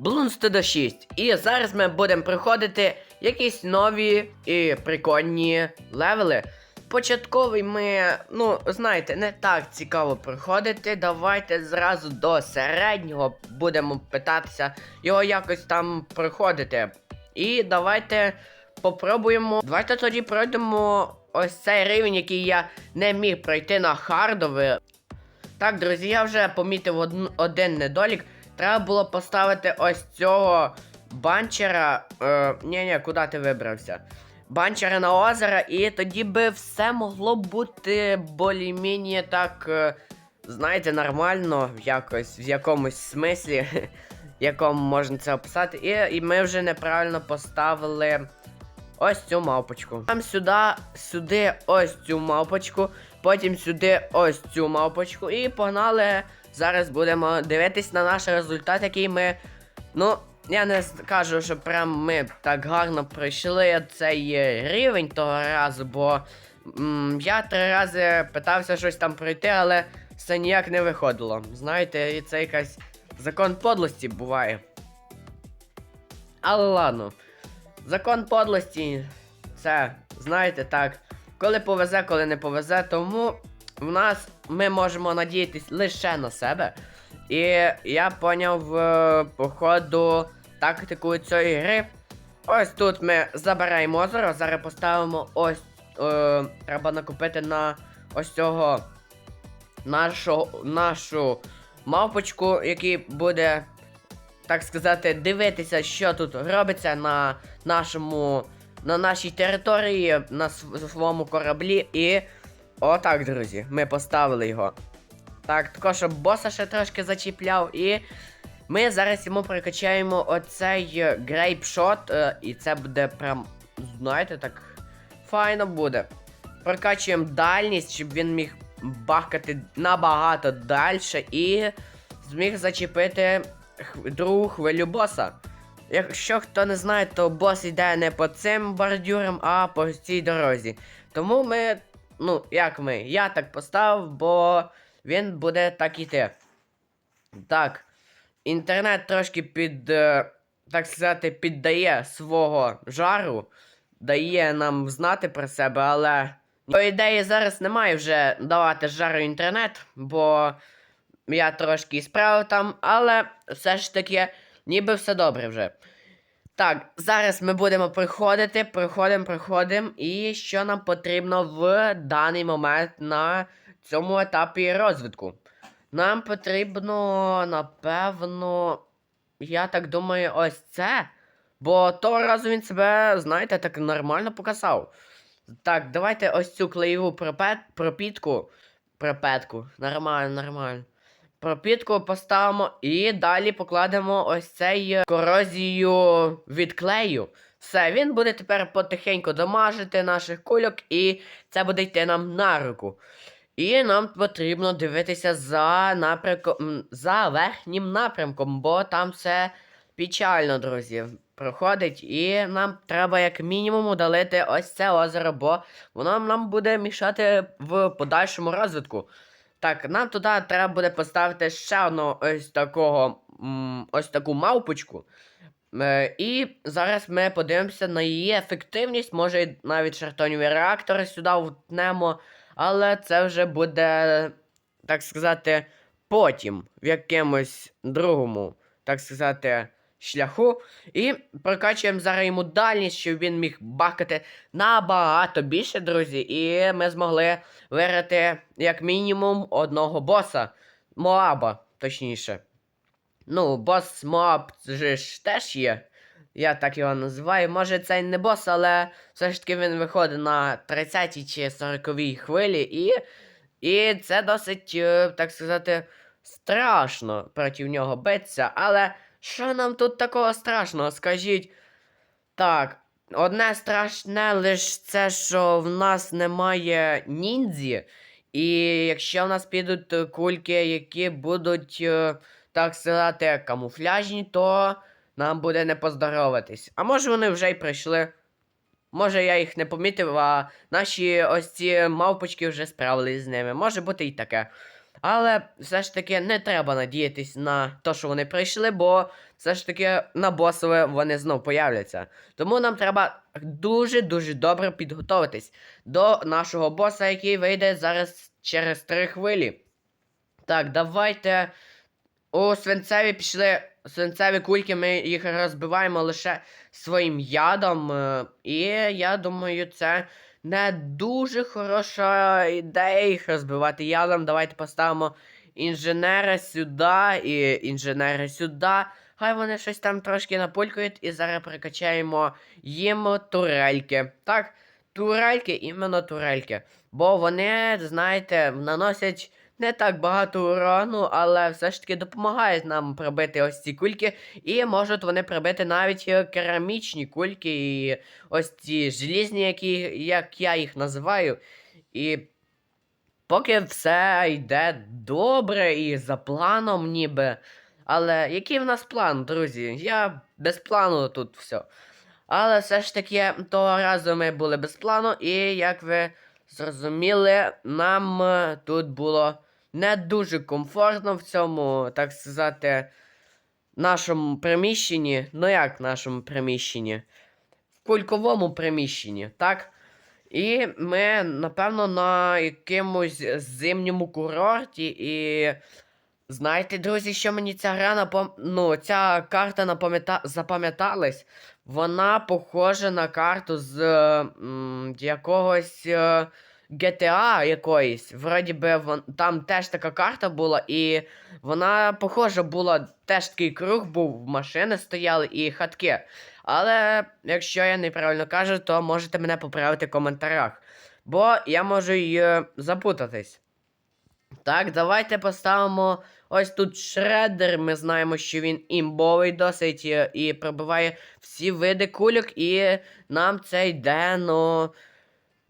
Bloons до 6. І зараз ми будемо проходити якісь нові і прикольні левели. Початковий ми, ну, знаєте, не так цікаво проходити. Давайте зразу до середнього будемо питатися його якось там проходити. І давайте попробуємо. Давайте тоді пройдемо ось цей рівень, який я не міг пройти на хардовий. Так, друзі, я вже помітив один недолік. Треба було поставити ось цього банчера. Е, ні, ні, куди ти вибрався? Банчера на озеро, і тоді би все могло бути більш-менш так. Е, знаєте, нормально, якось, в якомусь смислі, якому можна це описати. І, і ми вже неправильно поставили ось цю мавпочку. Там сюди, сюди ось цю мавпочку, потім сюди ось цю мавпочку. І погнали. Зараз будемо дивитись на наш результат, який ми. Ну, я не скажу, що прям ми так гарно пройшли цей рівень того разу, бо м, я три рази питався щось там пройти, але все ніяк не виходило. Знаєте, і це якась закон подлості буває. Але ладно. Закон подлості. Це, знаєте, так. Коли повезе, коли не повезе, тому в нас ми можемо надіятись лише на себе. І я поняв е, по ходу тактику цієї гри. Ось тут ми забираємо озеро, зараз поставимо ось. Е, треба накупити на ось цього нашу, нашу мавпочку, який буде, так сказати, дивитися, що тут робиться на нашому. На нашій території, на своєму кораблі. І. Отак, друзі, ми поставили його. Так, також щоб боса ще трошки зачіпляв. І ми зараз йому прокачаємо оцей грейпшот. Е, і це буде прям, знаєте, так файно буде. Прокачуємо дальність, щоб він міг бахкати набагато далі і зміг зачепити другу хвилю боса. Якщо хто не знає, то бос йде не по цим бордюрам, а по цій дорозі. Тому ми, ну, як ми, я так поставив, бо він буде так іти. Так. Інтернет трошки під, е, так сказати, піддає свого жару, дає нам знати про себе, але по ідеї зараз немає вже давати жару інтернет, бо я трошки справив там, але все ж таки, ніби все добре вже. Так, зараз ми будемо приходити, приходимо, приходимо. І що нам потрібно в даний момент на цьому етапі розвитку? Нам потрібно, напевно, я так думаю, ось це. Бо того разу він себе, знаєте, так нормально показав. Так, давайте ось цю клеєву пропет. Пропетку. Нормально, нормально. Пропітку поставимо і далі покладемо ось цей е, корозію від клею. Все, він буде тепер потихеньку дамажити наших кульок, і це буде йти нам на руку. І нам потрібно дивитися за напрямком, за верхнім напрямком, бо там все печально, друзі, проходить. І нам треба як мінімум удалити ось це озеро, бо воно нам буде мішати в подальшому розвитку. Так, нам туди треба буде поставити ще одну ось такого. ось таку мавпочку. Е, і зараз ми подивимося на її ефективність. Може навіть шартоніві реактори сюди втнемо. Але це вже буде, так сказати, потім в якомусь другому, так сказати, шляху. І прокачуємо зараз йому дальність, щоб він міг бахати набагато більше, друзі. І ми змогли виграти як мінімум одного боса. Моаба, точніше. Ну, бос Моаб же ж теж є. Я так його називаю. Може це не бос, але все ж таки він виходить на 30-й чи 40 хвилі, і, і це досить, е, так сказати, страшно проти нього битися. Але що нам тут такого страшного? Скажіть. Так, одне страшне лише це, що в нас немає ніндзі. І якщо в нас підуть кульки, які будуть, е, так сказати, камуфляжні, то нам буде не поздороватись. А може вони вже й прийшли. Може я їх не помітив, а наші ось ці мавпочки вже справились з ними. Може бути і таке. Але все ж таки не треба надіятись на те, що вони прийшли, бо все ж таки на босове вони знов появляться. Тому нам треба дуже-дуже добре підготуватись до нашого боса, який вийде зараз через три хвилі. Так, давайте. У свинцеві пішли свинцеві кульки, ми їх розбиваємо лише своїм ядом. е, І я думаю, це не дуже хороша ідея їх розбивати ядом. Давайте поставимо інженера сюди і інженера сюди. Хай вони щось там трошки напулькують і зараз прикачаємо їм турельки. Так, турельки, іменно турельки. Бо вони, знаєте, наносять не так багато урону, але все ж таки допомагають нам пробити ось ці кульки. І можуть вони пробити навіть е, керамічні кульки, і ось ці желізні, які, як я їх називаю. І поки все йде добре і за планом ніби. Але який в нас план, друзі? Я без плану тут все. Але все ж таки, того разу ми були без плану, і як ви зрозуміли, нам е, тут було не дуже комфортно в цьому, так сказати, нашому приміщенні. Ну як нашому приміщенні? В кульковому приміщенні, так? І ми, напевно, на якомусь зимньому курорті. І знаєте, друзі, що мені ця гра напом... ну, ця карта напам'ята... запам'яталась. Вона похожа на карту з м, якогось е, GTA якоїсь. Вроді би, вон... там теж така карта була, і вона похожа була, теж такий круг був, машини стояли і хатки. Але якщо я неправильно кажу, то можете мене поправити в коментарях. Бо я можу й е, запутатись. Так, давайте поставимо ось тут шредер. Ми знаємо, що він імбовий досить е, і пробиває всі види кульок, і нам це йде, ну.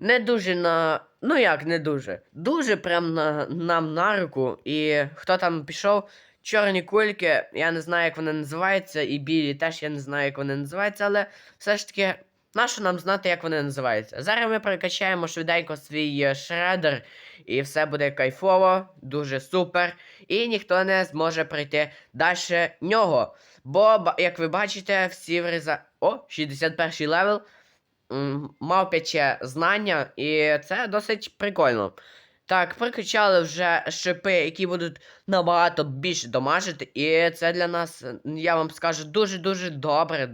Не дуже на. Ну як не дуже? Дуже прям на нам на руку. І хто там пішов? Чорні кульки, я не знаю, як вони називаються, і білі теж я не знаю, як вони називаються, але все ж таки, нащо нам знати, як вони називаються? Зараз ми перекачаємо швиденько свій е, шредер, і все буде кайфово, дуже супер. І ніхто не зможе прийти далі нього. Бо, як ви бачите, всі вріза. О, 61 левел. Мавпяче знання, і це досить прикольно. Так, прикачали вже шипи, які будуть набагато більше домажити, і це для нас, я вам скажу, дуже-дуже добре.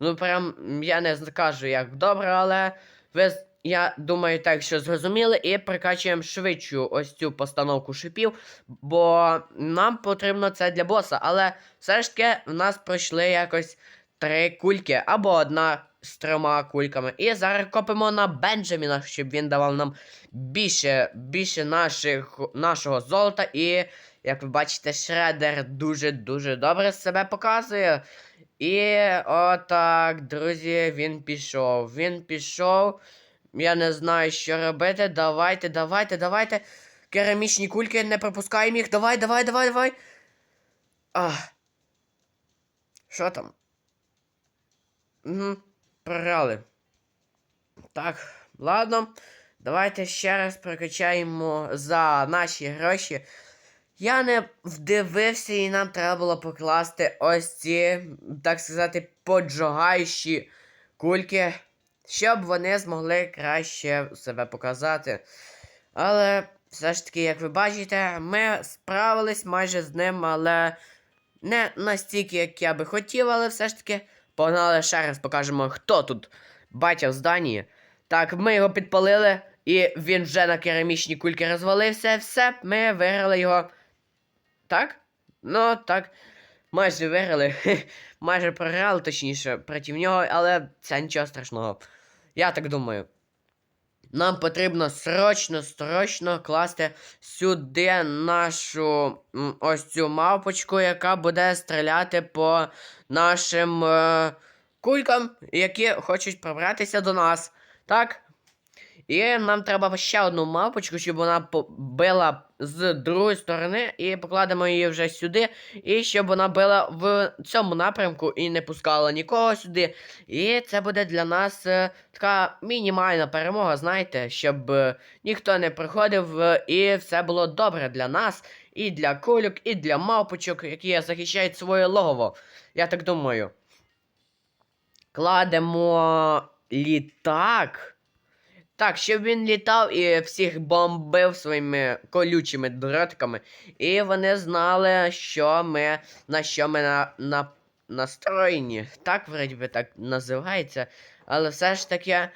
Ну, прям я не скажу, як добре, але ви, я думаю, так що зрозуміли, і прикачуємо швидшу ось цю постановку шипів, бо нам потрібно це для боса. Але все ж таки в нас пройшли якось три кульки або одна з трьома кульками. І зараз копимо на Бенджаміна, щоб він давав нам більше, більше наших, нашого золота. І, як ви бачите, Шредер дуже-дуже добре себе показує. І отак, друзі, він пішов. Він пішов. Я не знаю, що робити. Давайте, давайте, давайте. Керамічні кульки, не пропускаємо їх. Давай, давай, давай, давай. А. Що там? Угу, програли. Так, ладно. Давайте ще раз прокачаємо за наші гроші. Я не вдивився, і нам треба було покласти ось ці, так сказати, поджогаючі кульки, щоб вони змогли краще себе показати. Але все ж таки, як ви бачите, ми справились майже з ним, але не настільки, як я би хотів, але все ж таки погнали ще раз покажемо, хто тут батя в зданні. Так, ми його підпалили, і він вже на керамічні кульки розвалився. Все, ми виграли його. Так? Ну, так. Майже виграли. Майже програли, точніше, проти нього, але це нічого страшного. Я так думаю. Нам потрібно срочно, срочно класти сюди нашу ось цю мавпочку, яка буде стріляти по нашим е, кулькам, які хочуть пробратися до нас. Так? І нам треба ще одну мавпочку, щоб вона била з другої сторони, і покладемо її вже сюди, і щоб вона била в цьому напрямку і не пускала нікого сюди. І це буде для нас е, така мінімальна перемога, знаєте, щоб е, ніхто не приходив, е, і все було добре для нас, і для кульок, і для мавпочок, які захищають своє логово. Я так думаю. Кладемо літак. Так, щоб він літав і всіх бомбив своїми колючими дротиками. І вони знали, що ми на що ми на, на, настроєні. Так, вроді би так називається. Але все ж таки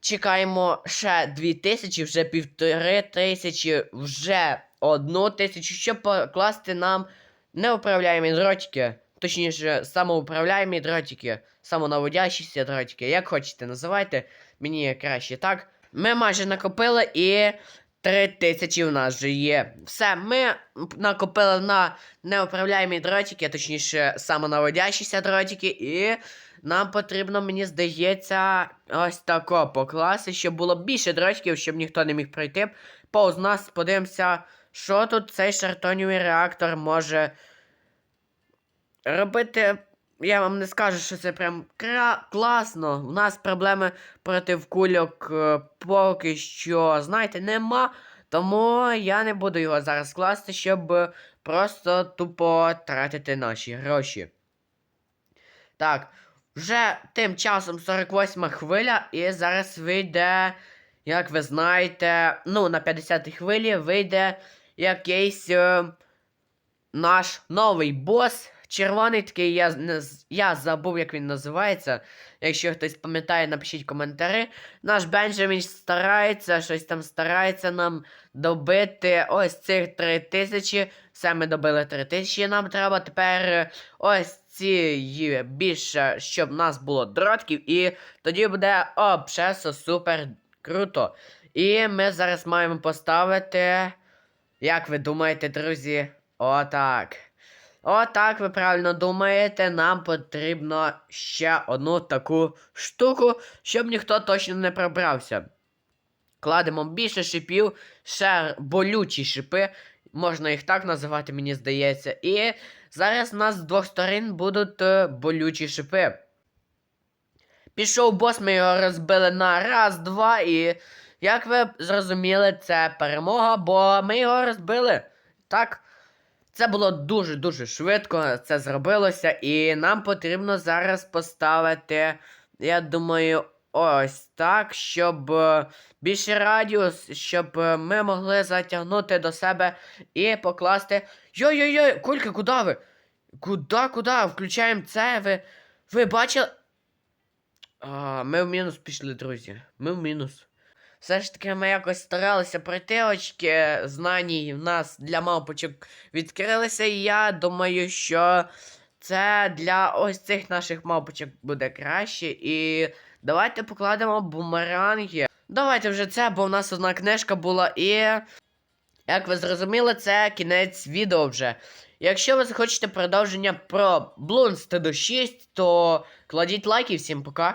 чекаємо ще 2000, вже півтори тисячі, вже одну тисячу, щоб покласти нам неуправляємі дротики. Точніше, самоуправляємі дротики, самонаводящіся дротики, як хочете називайте, мені краще так. Ми майже накопили і 3000 в нас вже є. Все, ми накопили на неуправляємі дротики, точніше, самонаводящіся дротики, і нам потрібно, мені здається, ось тако покласти, щоб було більше дротиків, щоб ніхто не міг пройти. Повз нас подивимося, що тут цей шартонівий реактор може робити. Я вам не скажу, що це прям кра- класно. У нас проблеми проти кульок е, поки що, знаєте, нема. Тому я не буду його зараз класти, щоб просто тупо тратити наші гроші. Так, вже тим часом 48 хвиля, і зараз вийде, як ви знаєте, ну, на 50-й хвилі вийде якийсь е, наш новий бос. Червоний такий, я, я забув, як він називається. Якщо хтось пам'ятає, напишіть коментарі. Наш Бенджамін старається, щось там старається нам добити ось цих 3000. Все ми добили 3000. Нам треба тепер е, ось ці більше, щоб в нас було дротків. І тоді буде обшесо супер круто. І ми зараз маємо поставити. Як ви думаєте, друзі? Отак. Отак, ви правильно думаєте, нам потрібно ще одну таку штуку, щоб ніхто точно не пробрався. Кладемо більше шипів, ще болючі шипи, можна їх так називати, мені здається. І зараз у нас з двох сторін будуть е, болючі шипи. Пішов бос, ми його розбили на раз, два, і як ви зрозуміли, це перемога, бо ми його розбили. Так. Це було дуже-дуже швидко, це зробилося, і нам потрібно зараз поставити, я думаю, ось так, щоб е, більше радіус, щоб е, ми могли затягнути до себе і покласти. Йой-йой-йой, кульки, куди ви? Куди, куди? Включаємо це. Ви. Ви бачили? А, ми в мінус пішли, друзі. Ми в мінус. Все ж таки ми якось старалися пройти очки знань в нас для мавпочок відкрилися, і я думаю, що це для ось цих наших мавпочок буде краще. І давайте покладемо бумеранги. Давайте вже це, бо в нас одна книжка була, і як ви зрозуміли, це кінець відео вже. Якщо ви захочете продовження про Bloons TD6, то кладіть лайки, всім пока.